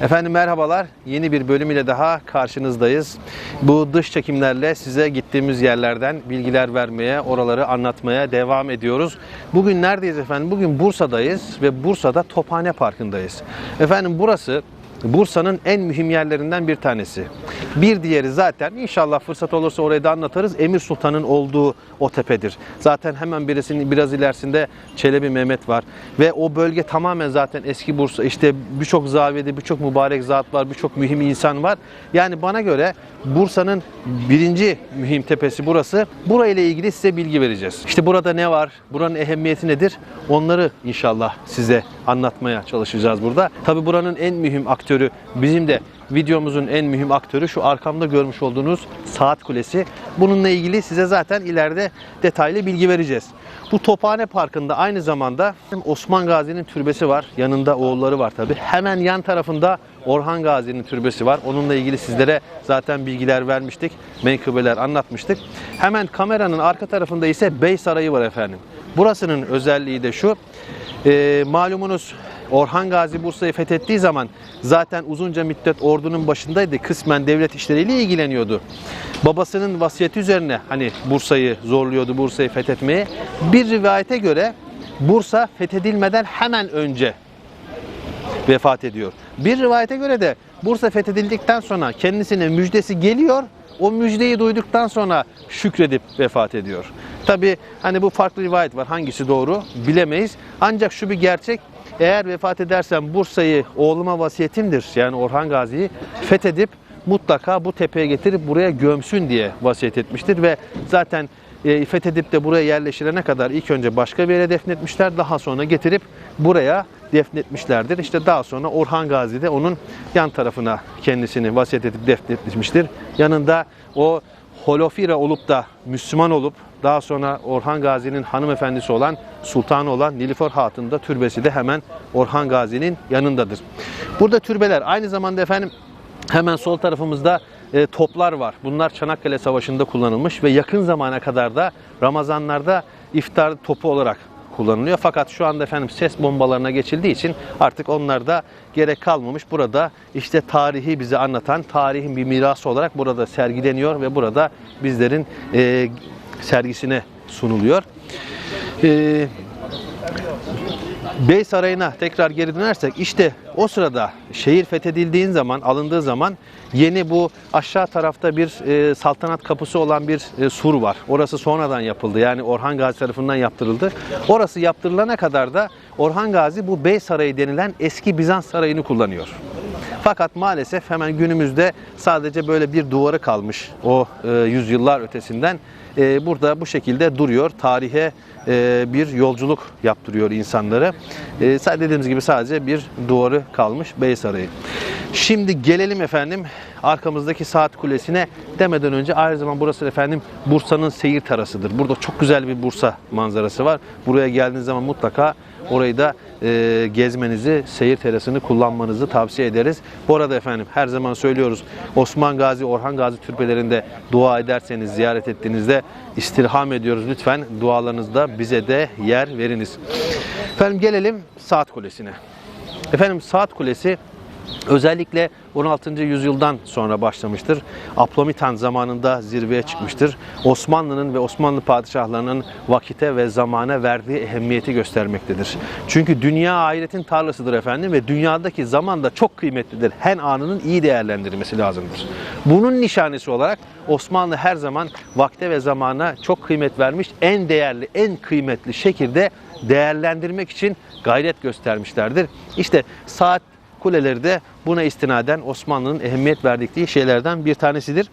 Efendim merhabalar. Yeni bir bölüm ile daha karşınızdayız. Bu dış çekimlerle size gittiğimiz yerlerden bilgiler vermeye, oraları anlatmaya devam ediyoruz. Bugün neredeyiz efendim? Bugün Bursa'dayız ve Bursa'da Tophane Parkı'ndayız. Efendim burası Bursa'nın en mühim yerlerinden bir tanesi. Bir diğeri zaten inşallah fırsat olursa orayı da anlatırız. Emir Sultan'ın olduğu o tepedir. Zaten hemen birisinin biraz ilerisinde Çelebi Mehmet var. Ve o bölge tamamen zaten eski Bursa. İşte birçok zaviyede birçok mübarek zat var, birçok mühim insan var. Yani bana göre Bursa'nın birinci mühim tepesi burası. Burayla ilgili size bilgi vereceğiz. İşte burada ne var, buranın ehemmiyeti nedir? Onları inşallah size anlatmaya çalışacağız burada. Tabi buranın en mühim aktörü bizim de videomuzun en mühim aktörü şu arkamda görmüş olduğunuz saat kulesi. Bununla ilgili size zaten ileride detaylı bilgi vereceğiz. Bu Tophane Parkı'nda aynı zamanda Osman Gazi'nin türbesi var. Yanında oğulları var tabi. Hemen yan tarafında Orhan Gazi'nin türbesi var. Onunla ilgili sizlere zaten bilgiler vermiştik. Menkıbeler anlatmıştık. Hemen kameranın arka tarafında ise Bey Sarayı var efendim. Burasının özelliği de şu. E, malumunuz Orhan Gazi Bursa'yı fethettiği zaman zaten uzunca müddet ordunun başındaydı. Kısmen devlet işleriyle ilgileniyordu. Babasının vasiyeti üzerine hani Bursa'yı zorluyordu, Bursa'yı fethetmeye. Bir rivayete göre Bursa fethedilmeden hemen önce vefat ediyor. Bir rivayete göre de Bursa fethedildikten sonra kendisine müjdesi geliyor. O müjdeyi duyduktan sonra şükredip vefat ediyor. Tabi hani bu farklı rivayet var. Hangisi doğru bilemeyiz. Ancak şu bir gerçek. Eğer vefat edersem Bursa'yı oğluma vasiyetimdir. Yani Orhan Gazi'yi fethedip mutlaka bu tepeye getirip buraya gömsün diye vasiyet etmiştir ve zaten e, fethedip de buraya yerleşilene kadar ilk önce başka bir yere defnetmişler. Daha sonra getirip buraya defnetmişlerdir. İşte daha sonra Orhan Gazi de onun yan tarafına kendisini vasiyet edip defnetmiştir. Yanında o Holofira olup da Müslüman olup daha sonra Orhan Gazi'nin hanımefendisi olan sultanı olan Nilüfer Hatun da türbesi de hemen Orhan Gazi'nin yanındadır. Burada türbeler aynı zamanda efendim Hemen sol tarafımızda e, toplar var. Bunlar Çanakkale Savaşı'nda kullanılmış ve yakın zamana kadar da Ramazanlarda iftar topu olarak kullanılıyor. Fakat şu anda efendim ses bombalarına geçildiği için artık onlarda gerek kalmamış. Burada işte tarihi bize anlatan tarihin bir mirası olarak burada sergileniyor ve burada bizlerin e, sergisine sunuluyor. E, Bey Sarayı'na tekrar geri dönersek işte o sırada şehir fethedildiğin zaman, alındığı zaman yeni bu aşağı tarafta bir e, saltanat kapısı olan bir e, sur var. Orası sonradan yapıldı. Yani Orhan Gazi tarafından yaptırıldı. Orası yaptırılana kadar da Orhan Gazi bu Bey Sarayı denilen eski Bizans sarayını kullanıyor. Fakat maalesef hemen günümüzde sadece böyle bir duvarı kalmış o e, yüzyıllar ötesinden. E, burada bu şekilde duruyor. Tarihe e, bir yolculuk yaptırıyor insanları. E, dediğimiz gibi sadece bir duvarı kalmış Bey Sarayı. Şimdi gelelim efendim arkamızdaki saat kulesine demeden önce aynı zaman burası efendim Bursa'nın seyir terasıdır. Burada çok güzel bir Bursa manzarası var. Buraya geldiğiniz zaman mutlaka orayı da e, gezmenizi, seyir terasını kullanmanızı tavsiye ederiz. Bu arada efendim her zaman söylüyoruz Osman Gazi, Orhan Gazi türbelerinde dua ederseniz, ziyaret ettiğinizde istirham ediyoruz. Lütfen dualarınızda bize de yer veriniz. Efendim gelelim Saat Kulesi'ne. Efendim Saat Kulesi Özellikle 16. yüzyıldan sonra başlamıştır. Ablomitan zamanında zirveye çıkmıştır. Osmanlı'nın ve Osmanlı padişahlarının vakite ve zamana verdiği ehemmiyeti göstermektedir. Çünkü dünya ahiretin tarlasıdır efendim ve dünyadaki zaman da çok kıymetlidir. Her anının iyi değerlendirilmesi lazımdır. Bunun nişanesi olarak Osmanlı her zaman vakte ve zamana çok kıymet vermiş. En değerli, en kıymetli şekilde değerlendirmek için gayret göstermişlerdir. İşte saat kuleleri de buna istinaden Osmanlı'nın ehemmiyet verdikleri şeylerden bir tanesidir.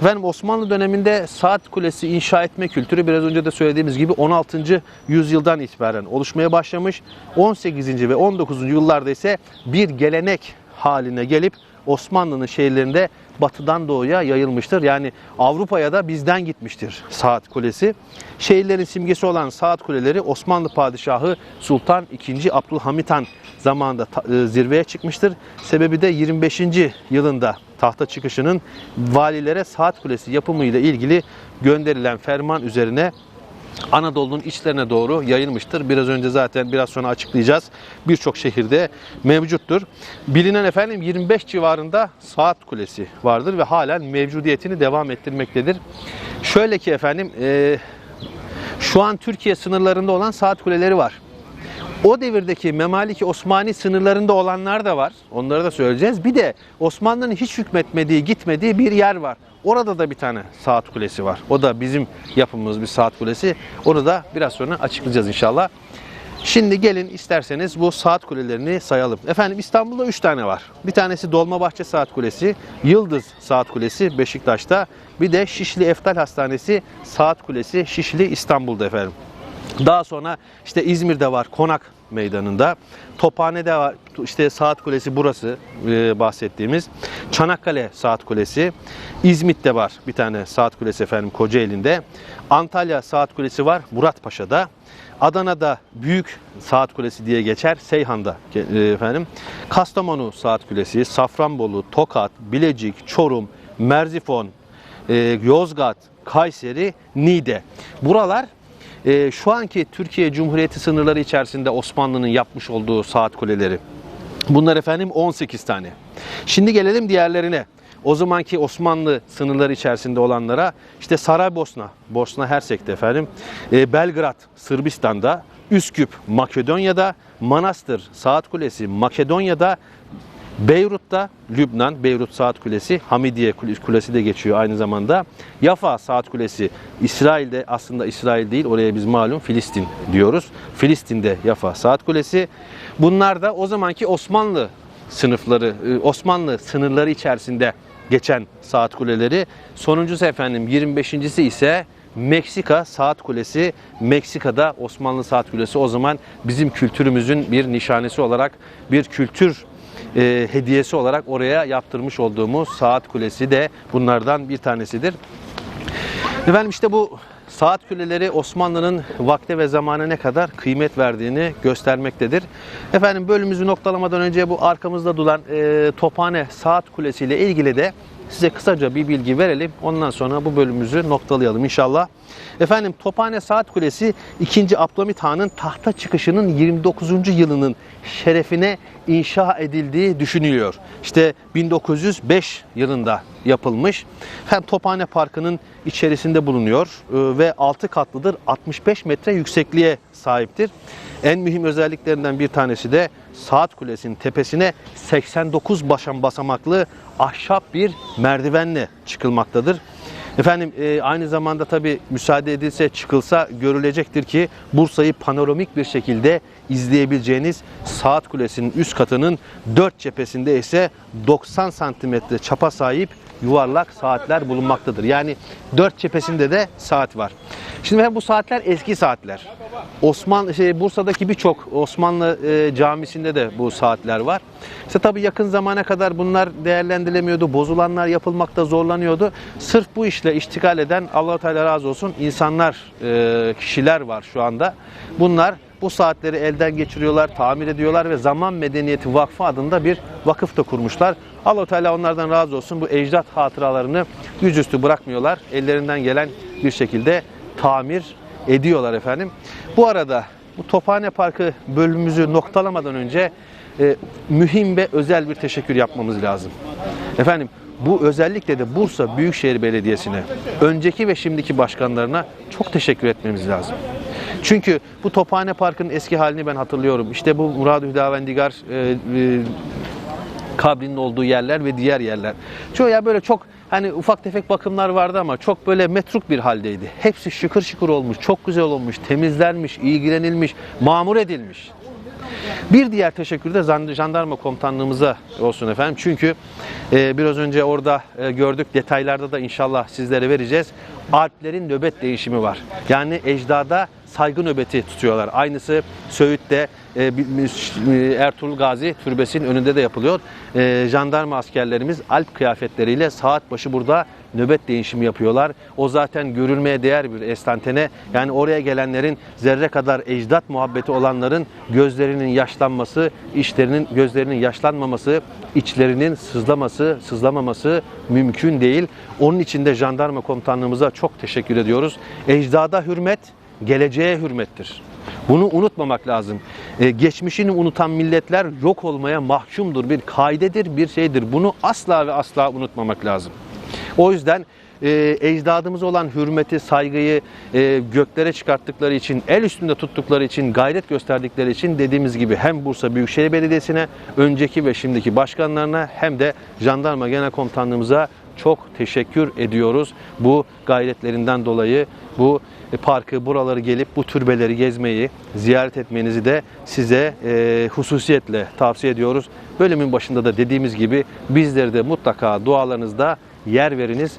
Efendim Osmanlı döneminde saat kulesi inşa etme kültürü biraz önce de söylediğimiz gibi 16. yüzyıldan itibaren oluşmaya başlamış. 18. ve 19. yıllarda ise bir gelenek haline gelip Osmanlı'nın şehirlerinde batıdan doğuya yayılmıştır. Yani Avrupa'ya da bizden gitmiştir saat kulesi. Şehirlerin simgesi olan saat kuleleri Osmanlı padişahı Sultan II. Abdülhamit Han zamanında e, zirveye çıkmıştır. Sebebi de 25. yılında tahta çıkışının valilere saat kulesi yapımı ile ilgili gönderilen ferman üzerine Anadolu'nun içlerine doğru yayılmıştır. Biraz önce zaten biraz sonra açıklayacağız. Birçok şehirde mevcuttur. Bilinen efendim 25 civarında saat kulesi vardır ve halen mevcudiyetini devam ettirmektedir. Şöyle ki efendim e, şu an Türkiye sınırlarında olan saat kuleleri var. O devirdeki Memaliki Osmani sınırlarında olanlar da var. Onları da söyleyeceğiz. Bir de Osmanlı'nın hiç hükmetmediği, gitmediği bir yer var. Orada da bir tane saat kulesi var. O da bizim yapımımız bir saat kulesi. Onu da biraz sonra açıklayacağız inşallah. Şimdi gelin isterseniz bu saat kulelerini sayalım. Efendim İstanbul'da 3 tane var. Bir tanesi Dolmabahçe Saat Kulesi, Yıldız Saat Kulesi Beşiktaş'ta. Bir de Şişli Eftal Hastanesi Saat Kulesi Şişli İstanbul'da efendim. Daha sonra işte İzmir'de var Konak Meydanı'nda. Tophane'de var işte Saat Kulesi burası e, bahsettiğimiz. Çanakkale Saat Kulesi. İzmit'te var bir tane Saat Kulesi efendim Kocaeli'nde. Antalya Saat Kulesi var Muratpaşa'da. Adana'da Büyük Saat Kulesi diye geçer. Seyhan'da e, efendim. Kastamonu Saat Kulesi, Safranbolu, Tokat, Bilecik, Çorum, Merzifon, e, Yozgat, Kayseri, Niğde. Buralar e, şu anki Türkiye Cumhuriyeti sınırları içerisinde Osmanlı'nın yapmış olduğu saat kuleleri. Bunlar efendim 18 tane. Şimdi gelelim diğerlerine. O zamanki Osmanlı sınırları içerisinde olanlara işte Saraybosna, Bosna Hersek'te efendim, e, Belgrad, Sırbistan'da, Üsküp, Makedonya'da, Manastır, Saat Kulesi, Makedonya'da, Beyrut'ta, Lübnan, Beyrut Saat Kulesi, Hamidiye Kulesi de geçiyor aynı zamanda. Yafa Saat Kulesi, İsrail'de aslında İsrail değil, oraya biz malum Filistin diyoruz. Filistin'de Yafa Saat Kulesi. Bunlar da o zamanki Osmanlı sınıfları, e, Osmanlı sınırları içerisinde geçen saat kuleleri. Sonuncusu efendim 25.si ise Meksika Saat Kulesi. Meksika'da Osmanlı Saat Kulesi o zaman bizim kültürümüzün bir nişanesi olarak bir kültür e, hediyesi olarak oraya yaptırmış olduğumuz saat kulesi de bunlardan bir tanesidir. Efendim işte bu saat kuleleri Osmanlı'nın vakte ve zamana ne kadar kıymet verdiğini göstermektedir. Efendim bölümümüzü noktalamadan önce bu arkamızda duran e, Tophane Saat Kulesi ile ilgili de size kısaca bir bilgi verelim. Ondan sonra bu bölümümüzü noktalayalım inşallah. Efendim Tophane Saat Kulesi 2. Abdülhamit Han'ın tahta çıkışının 29. yılının şerefine inşa edildiği düşünülüyor. İşte 1905 yılında yapılmış. Hem Tophane Parkı'nın içerisinde bulunuyor e, ve 6 katlıdır. 65 metre yüksekliğe sahiptir. En mühim özelliklerinden bir tanesi de Saat Kulesi'nin tepesine 89 başan basamaklı ahşap bir merdivenle çıkılmaktadır. Efendim e, aynı zamanda tabi müsaade edilse çıkılsa görülecektir ki Bursa'yı panoramik bir şekilde izleyebileceğiniz Saat Kulesi'nin üst katının dört cephesinde ise 90 santimetre çapa sahip yuvarlak saatler bulunmaktadır. Yani dört cephesinde de saat var. Şimdi bu saatler eski saatler. Osmanlı şey, Bursa'daki birçok Osmanlı e, camisinde de bu saatler var. İşte tabii yakın zamana kadar bunlar değerlendirilemiyordu. Bozulanlar yapılmakta zorlanıyordu. Sırf bu işle iştigal eden Allah Teala razı olsun insanlar, e, kişiler var şu anda. Bunlar bu saatleri elden geçiriyorlar, tamir ediyorlar ve Zaman Medeniyeti Vakfı adında bir vakıf da kurmuşlar. Allah Teala onlardan razı olsun. Bu ecdat hatıralarını yüzüstü bırakmıyorlar. Ellerinden gelen bir şekilde tamir ediyorlar efendim. Bu arada bu Tophane Parkı bölümümüzü noktalamadan önce e, mühim ve özel bir teşekkür yapmamız lazım. Efendim bu özellikle de Bursa Büyükşehir Belediyesi'ne, önceki ve şimdiki başkanlarına çok teşekkür etmemiz lazım. Çünkü bu Tophane Parkı'nın eski halini ben hatırlıyorum. İşte bu Murad Hüdavendigar e, e, kabrinin olduğu yerler ve diğer yerler. Çoğu ya böyle çok hani ufak tefek bakımlar vardı ama çok böyle metruk bir haldeydi. Hepsi şıkır şıkır olmuş, çok güzel olmuş, temizlenmiş, ilgilenilmiş, mamur edilmiş. Bir diğer teşekkür de jandarma komutanlığımıza olsun efendim. Çünkü e, biraz önce orada e, gördük detaylarda da inşallah sizlere vereceğiz. Alplerin nöbet değişimi var. Yani ecdada saygı nöbeti tutuyorlar. Aynısı Söğüt'te e, bir- Ertuğrul Gazi Türbesi'nin önünde de yapılıyor. E, jandarma askerlerimiz alp kıyafetleriyle saat başı burada nöbet değişimi yapıyorlar. O zaten görülmeye değer bir estantene. Yani oraya gelenlerin zerre kadar ecdat muhabbeti olanların gözlerinin yaşlanması, içlerinin gözlerinin yaşlanmaması, içlerinin sızlaması, sızlamaması mümkün değil. Onun için de jandarma komutanlığımıza çok teşekkür ediyoruz. Ecdada hürmet geleceğe hürmettir. Bunu unutmamak lazım. Ee, geçmişini unutan milletler yok olmaya mahkumdur. Bir kaidedir, bir şeydir. Bunu asla ve asla unutmamak lazım. O yüzden e, ecdadımıza olan hürmeti, saygıyı e, göklere çıkarttıkları için, el üstünde tuttukları için, gayret gösterdikleri için dediğimiz gibi hem Bursa Büyükşehir Belediyesi'ne, önceki ve şimdiki başkanlarına hem de Jandarma Genel Komutanlığımıza çok teşekkür ediyoruz. Bu gayretlerinden dolayı bu parkı, buraları gelip bu türbeleri gezmeyi, ziyaret etmenizi de size e, hususiyetle tavsiye ediyoruz. Bölümün başında da dediğimiz gibi bizleri de mutlaka dualarınızda yer veriniz.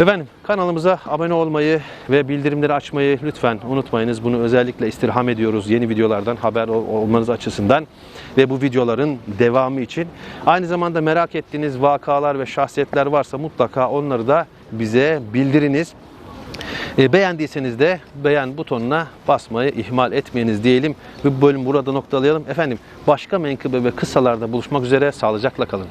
Efendim kanalımıza abone olmayı ve bildirimleri açmayı lütfen unutmayınız. Bunu özellikle istirham ediyoruz yeni videolardan haber ol- olmanız açısından ve bu videoların devamı için. Aynı zamanda merak ettiğiniz vakalar ve şahsiyetler varsa mutlaka onları da bize bildiriniz. E, beğendiyseniz de beğen butonuna basmayı ihmal etmeyiniz diyelim. Bu bölüm burada noktalayalım. Efendim başka menkıbe ve kıssalarda buluşmak üzere sağlıcakla kalın.